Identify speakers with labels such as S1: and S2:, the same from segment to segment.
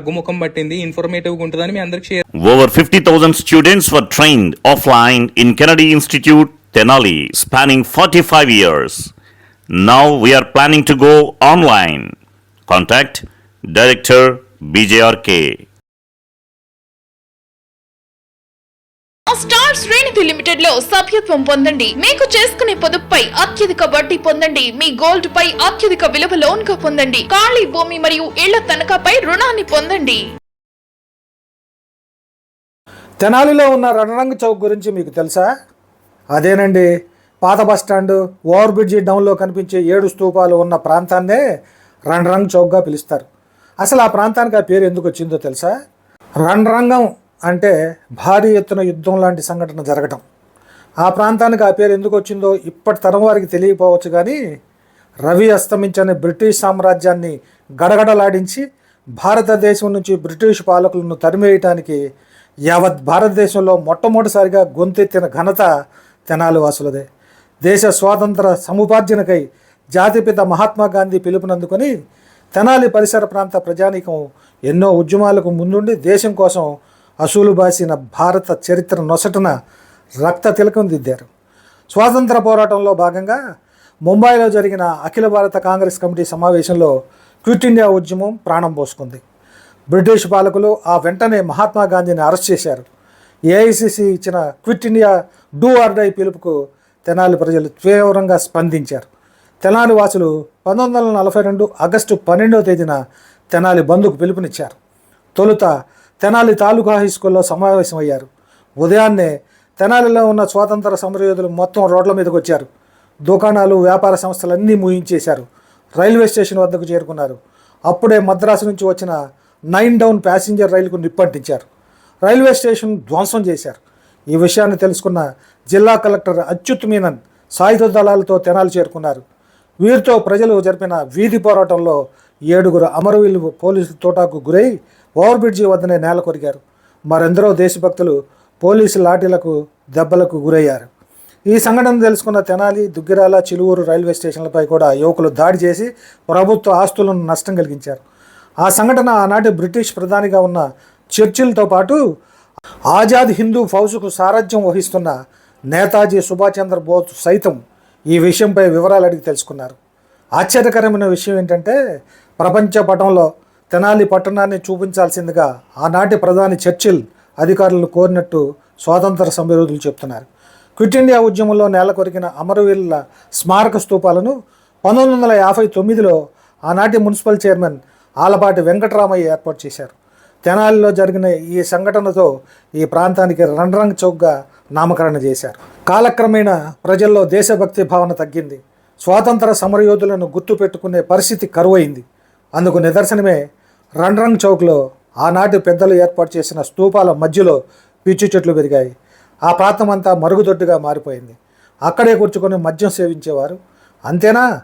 S1: తగ్గుముఖం పట్టింది ఇన్ఫర్మేటివ్గా ఉంటుందని మీ అందరికి share
S2: Over 50,000 students were trained offline in Kennedy Institute, Tenali, spanning 45 years. Now we are planning to go online. Contact Director BJRK.
S3: Star Srinidhi లిమిటెడ్లో సభ్యత్వం పొందండి. మీకు చేసుకునే పొదుపుపై అత్యధిక వడ్డీ పొందండి. మీ గోల్డ్ పై అత్యధిక విలువ లోన్గా పొందండి. ఖాళీ భూమి మరియు ఇళ్ళ తనఖాపై రుణాన్ని పొందండి.
S4: తెనాలిలో ఉన్న రణరంగ చౌక్ గురించి మీకు తెలుసా? అదేనండి. పాత బస్ స్టాండ్ ఓవర్ బ్రిడ్జి డౌన్లో కనిపించే ఏడు స్తూపాలు ఉన్న ప్రాంతాన్నే రణరంగ్ చౌక్గా పిలుస్తారు. అసలు ఆ ప్రాంతానికి ఆ పేరు ఎందుకు వచ్చిందో తెలుసా? రణరంగం అంటే భారీ ఎత్తున యుద్ధం లాంటి సంఘటన జరగటం. ఆ ప్రాంతానికి ఆ పేరు ఎందుకు వచ్చిందో ఇప్పటి తరం వారికి తెలియకపోవచ్చు కానీ రవి అస్తమించని బ్రిటిష్ సామ్రాజ్యాన్ని గడగడలాడించి భారతదేశం నుంచి బ్రిటిష్ పాలకులను తరిమేయటానికి యావత్ భారతదేశంలో మొట్టమొదటిసారిగా గొంతెత్తిన ఘనత తెనాలి వాసులదే. దేశ స్వాతంత్ర సముపార్జనకై జాతిపిత మహాత్మా గాంధీ పిలుపునందుకొని తెనాలి పరిసర ప్రాంత ప్రజానీకం ఎన్నో ఉద్యమాలకు ముందుండి దేశం కోసం అసూలు బాసిన భారత చరిత్ర నొసటన రక్త తిలకం దిద్దారు. స్వాతంత్ర పోరాటంలో భాగంగా ముంబైలో జరిగిన అఖిల భారత కాంగ్రెస్ కమిటీ సమావేశంలో క్విట్ ఇండియా ఉద్యమం ప్రాణం పోసుకుంది. బ్రిటిష్ పాలకులు ఆ వెంటనే మహాత్మా గాంధీని అరెస్ట్ చేశారు. ఏఐసిసి ఇచ్చిన quit India do or die పిలుపుకు తెనాలి ప్రజలు తీవ్రంగా స్పందించారు. తెనాలి వాసులు పంతొమ్మిది వందల నలభై రెండు ఆగస్టు పన్నెండవ తేదీన తెనాలి బంధుకు పిలుపునిచ్చారు. తొలుత తెనాలి తాలూకా హైస్కూల్లో సమావేశం సమావేశమయ్యారు. ఉదయాన్నే తెనాలిలో ఉన్న స్వాతంత్ర సమరయోధులు మొత్తం రోడ్ల మీదకి వచ్చారు. దుకాణాలు వ్యాపార సంస్థలన్నీ ముయించేశారు రైల్వే స్టేషన్ వద్దకు చేరుకున్నారు. అప్పుడే మద్రాసు నుంచి వచ్చిన నైన్ డౌన్ ప్యాసింజర్ రైలుకు నిప్పంటించారు. రైల్వే స్టేషన్ ధ్వంసం చేశారు. ఈ విషయాన్ని తెలుసుకున్న జిల్లా కలెక్టర్ అచ్యుత్ మీనన్ సాయుధ దళాలతో తెనాలి చేరుకున్నారు. వీరితో ప్రజలు జరిపిన వీధి పోరాటంలో ఏడుగురు అమరవీలు పోలీసుల తోటాకు గురై ఓవర్ బ్రిడ్జి వద్దనే నేల కొరిగారు. మరెందరో దేశభక్తులు పోలీసు లాఠీలకు దెబ్బలకు గురయ్యారు. ఈ సంఘటన తెలుసుకున్న తెనాలి దుగ్గిరాల చిలువూరు రైల్వే స్టేషన్లపై కూడా యువకులు దాడి చేసి ప్రభుత్వ ఆస్తులను నష్టం కలిగించారు. ఆ సంఘటన ఆనాటి బ్రిటిష్ ప్రధానిగా ఉన్న చర్చిల్తో పాటు ఆజాద్ హిందూ ఫౌజుకు సారథ్యం వహిస్తున్న నేతాజీ సుభాష్ చంద్రబోస్ సైతం ఈ విషయంపై వివరాలు అడిగి తెలుసుకున్నారు. ఆశ్చర్యకరమైన విషయం ఏంటంటే ప్రపంచ పటంలో తెనాలి పట్టణాన్ని చూపించాల్సిందిగా ఆనాటి ప్రధాని చర్చిల్ అధికారులను కోరినట్టు స్వాతంత్ర సమరోధులు చెప్తున్నారు. క్విట్ ఇండియా ఉద్యమంలో నేలకొరికిన అమరవీరుల స్మారక స్తూపాలను పంతొమ్మిది వందల యాభై తొమ్మిదిలో ఆనాటి మున్సిపల్ చైర్మన్ ఆలపాటి వెంకటరామయ్య ఏర్పాటు చేశారు. తెనాలిలో జరిగిన ఈ సంఘటనతో ఈ ప్రాంతానికి రణరంగ్ చౌక్గా నామకరణ చేశారు. కాలక్రమేణా ప్రజల్లో దేశభక్తి భావన తగ్గింది. స్వాతంత్ర సమరయోధులను గుర్తుపెట్టుకునే పరిస్థితి కరువైంది. అందుకు నిదర్శనమే రణరంగ్ చౌక్లో ఆనాటి పెద్దలు ఏర్పాటు చేసిన స్తూపాల మధ్యలో పిచ్చి చెట్లు పెరిగాయి. ఆ ప్రాంతం అంతా మరుగుదొడ్డుగా మారిపోయింది. అక్కడే కూర్చుకొని మద్యం సేవించేవారు. అంతేనా?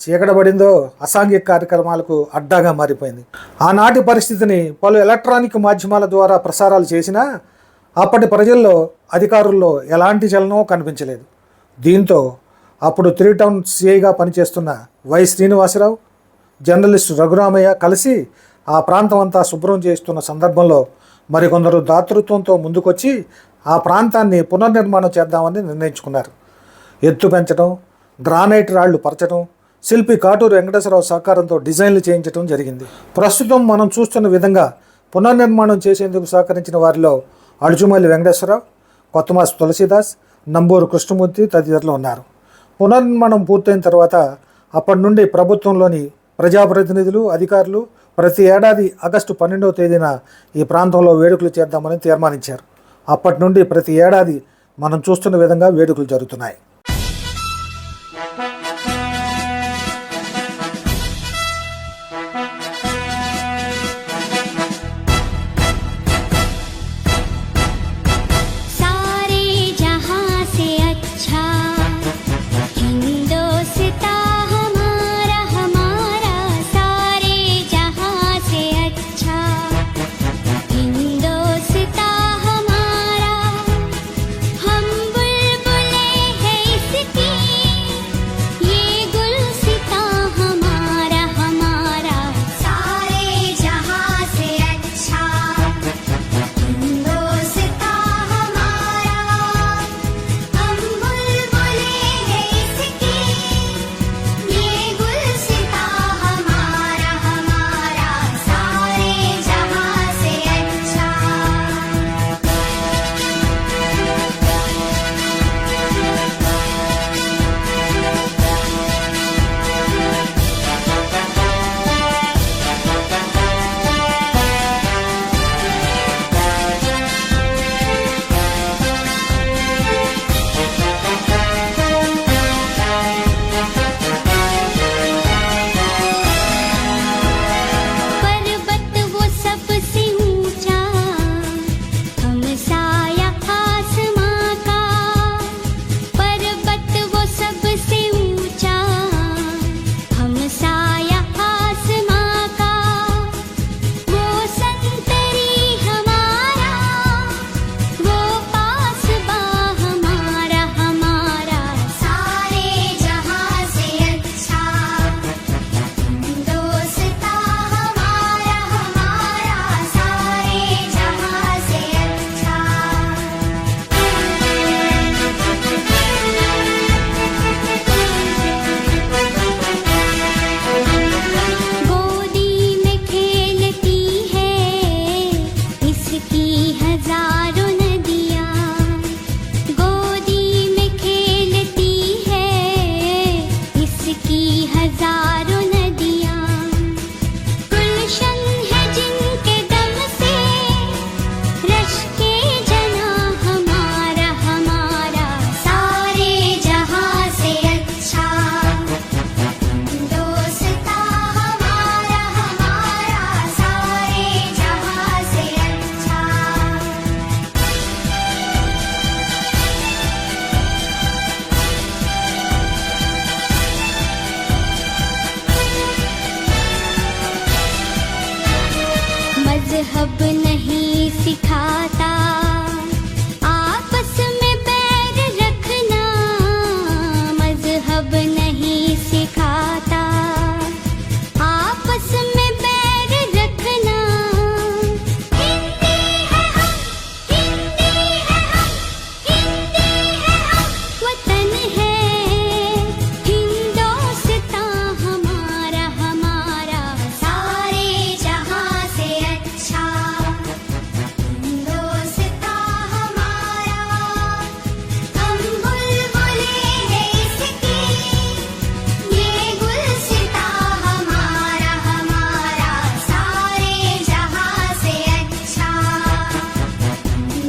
S4: చీకటబడిందో అసాంఘిక కార్యక్రమాలకు అడ్డాగా మారిపోయింది. ఆనాటి పరిస్థితిని పలు ఎలక్ట్రానిక్ మాధ్యమాల ద్వారా ప్రసారాలు చేసినా అప్పటి ప్రజల్లో అధికారుల్లో ఎలాంటి చలనం కనిపించలేదు. దీంతో అప్పుడు త్రీ టౌన్ సిఐగా పనిచేస్తున్న వై శ్రీనివాసరావు జర్నలిస్ట్ రఘురామయ్య కలిసి ఆ ప్రాంతం అంతా శుభ్రం చేస్తున్న సందర్భంలో మరికొందరు దాతృత్వంతో ముందుకొచ్చి ఆ ప్రాంతాన్ని పునర్నిర్మాణం చేద్దామని నిర్ణయించుకున్నారు. ఎత్తు పెంచడం గ్రానైట్ రాళ్ళు పరచడం శిల్పి కాటూరు వెంకటేశ్వరరావు సహకారంతో డిజైన్లు చేయించడం జరిగింది. ప్రస్తుతం మనం చూస్తున్న విధంగా పునర్నిర్మాణం చేసేందుకు సహకరించిన వారిలో అడుచుమల్లి వెంకటేశ్వరరావు కొత్తమాస్ తులసీదాస్ నంబూరు కృష్ణమూర్తి తదితరులు ఉన్నారు. పునర్నిర్మాణం పూర్తయిన తర్వాత అప్పటి నుండి ప్రభుత్వంలోని ప్రజాప్రతినిధులు అధికారులు ప్రతి ఏడాది ఆగస్టు పన్నెండవ తేదీన ఈ ప్రాంతంలో వేడుకలు చేద్దామని తీర్మానించారు. అప్పటి నుండి ప్రతి ఏడాది మనం చూస్తున్న విధంగా వేడుకలు జరుగుతున్నాయి.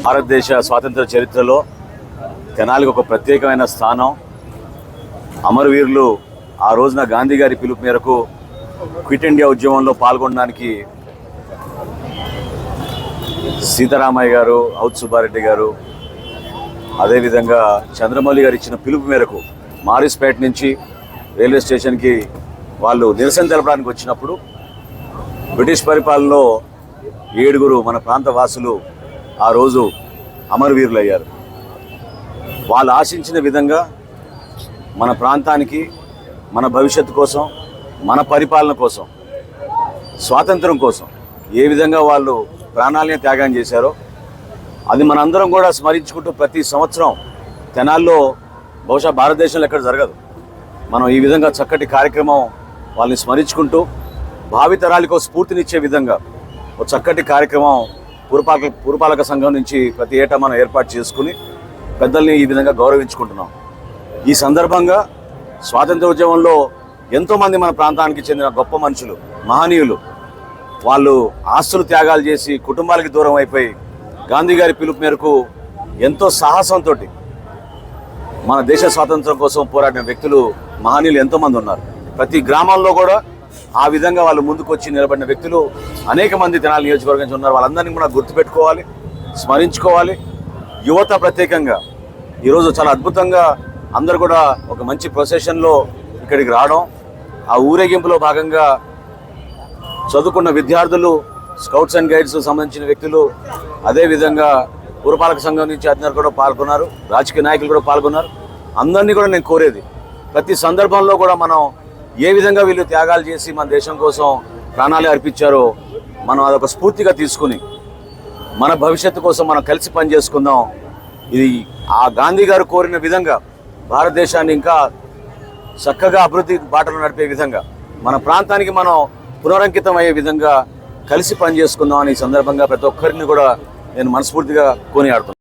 S5: భారతదేశ స్వాతంత్ర చరిత్రలో తెనాలికి ఒక ప్రత్యేకమైన స్థానం. అమరవీరులు ఆ రోజున గాంధీ గారి పిలుపు మేరకు క్విట్ ఇండియా ఉద్యమంలో పాల్గొనడానికి సీతారామయ్య గారు అవుత్ సుబ్బారెడ్డి గారు అదేవిధంగా చంద్రమౌళి గారు ఇచ్చిన పిలుపు మేరకు మారిస్పేట నుంచి రైల్వే స్టేషన్కి వాళ్ళు నిరసన తెలపడానికి వచ్చినప్పుడు బ్రిటిష్ పరిపాలనలో ఏడుగురు మన ప్రాంత వాసులు ఆ రోజు అమరవీరులు అయ్యారు వాళ్ళు ఆశించిన విధంగా మన ప్రాంతానికి మన భవిష్యత్తు కోసం మన పరిపాలన కోసం స్వాతంత్రం కోసం ఏ విధంగా వాళ్ళు ప్రాణాలని త్యాగం చేశారో అది మనందరం కూడా స్మరించుకుంటూ ప్రతి సంవత్సరం తెనాల్లో బహుశా భారతదేశంలో ఎక్కడ జరగదు. మనం ఈ విధంగా చక్కటి కార్యక్రమం వాళ్ళని స్మరించుకుంటూ భావితరాలకు ఒక స్ఫూర్తినిచ్చే విధంగా ఒక చక్కటి కార్యక్రమం పురపాలక పురపాలక సంఘం నుంచి ప్రతి ఏటా మనం ఏర్పాటు చేసుకుని పెద్దల్ని ఈ విధంగా గౌరవించుకుంటున్నాం. ఈ సందర్భంగా స్వాతంత్ర ఉద్యమంలో ఎంతోమంది మన ప్రాంతానికి చెందిన గొప్ప మనుషులు మహనీయులు వాళ్ళు ఆస్తులు త్యాగాలు చేసి కుటుంబాలకి దూరం అయిపోయి గాంధీ గారి పిలుపు మేరకు ఎంతో సాహసంతో మన దేశ స్వాతంత్రం కోసం పోరాడిన వ్యక్తులు మహనీయులు ఎంతోమంది ఉన్నారు. ప్రతి గ్రామాల్లో కూడా ఆ విధంగా వాళ్ళు ముందుకు వచ్చి నిలబడిన వ్యక్తులు అనేక మంది తెనాలి నియోజకవర్గం నుంచి ఉన్నారు. వాళ్ళందరినీ కూడా గుర్తుపెట్టుకోవాలి స్మరించుకోవాలి. యువత ప్రత్యేకంగా ఈరోజు చాలా అద్భుతంగా అందరు కూడా ఒక మంచి ప్రొసెషన్లో ఇక్కడికి రావడం ఆ ఊరేగింపులో భాగంగా చదువుకున్న విద్యార్థులు స్కౌట్స్ అండ్ గైడ్స్ సంబంధించిన వ్యక్తులు అదేవిధంగా పురపాలక సంఘం నుంచి అధికారులు కూడా పాల్గొన్నారు రాజకీయ నాయకులు కూడా పాల్గొన్నారు. అందరినీ కూడా నేను కోరేది ప్రతి సందర్భంలో కూడా మనం ఏ విధంగా వీళ్ళు త్యాగాలు చేసి మన దేశం కోసం ప్రాణాలు అర్పించారో మనం అదొక స్ఫూర్తిగా తీసుకుని మన భవిష్యత్తు కోసం మనం కలిసి పనిచేసుకుందాం. ఇది ఆ గాంధీ గారు కోరిన విధంగా భారతదేశాన్ని ఇంకా చక్కగా అభివృద్ధి బాటలు నడిపే విధంగా మన ప్రాంతానికి మనం పునరంకితం అయ్యే విధంగా కలిసి పనిచేసుకుందాం అని ఈ సందర్భంగా ప్రతి ఒక్కరిని కూడా నేను మనస్ఫూర్తిగా కొనియాడుతున్నాను.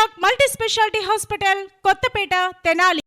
S6: Block multi speciality hospital Kothapeta Tenali.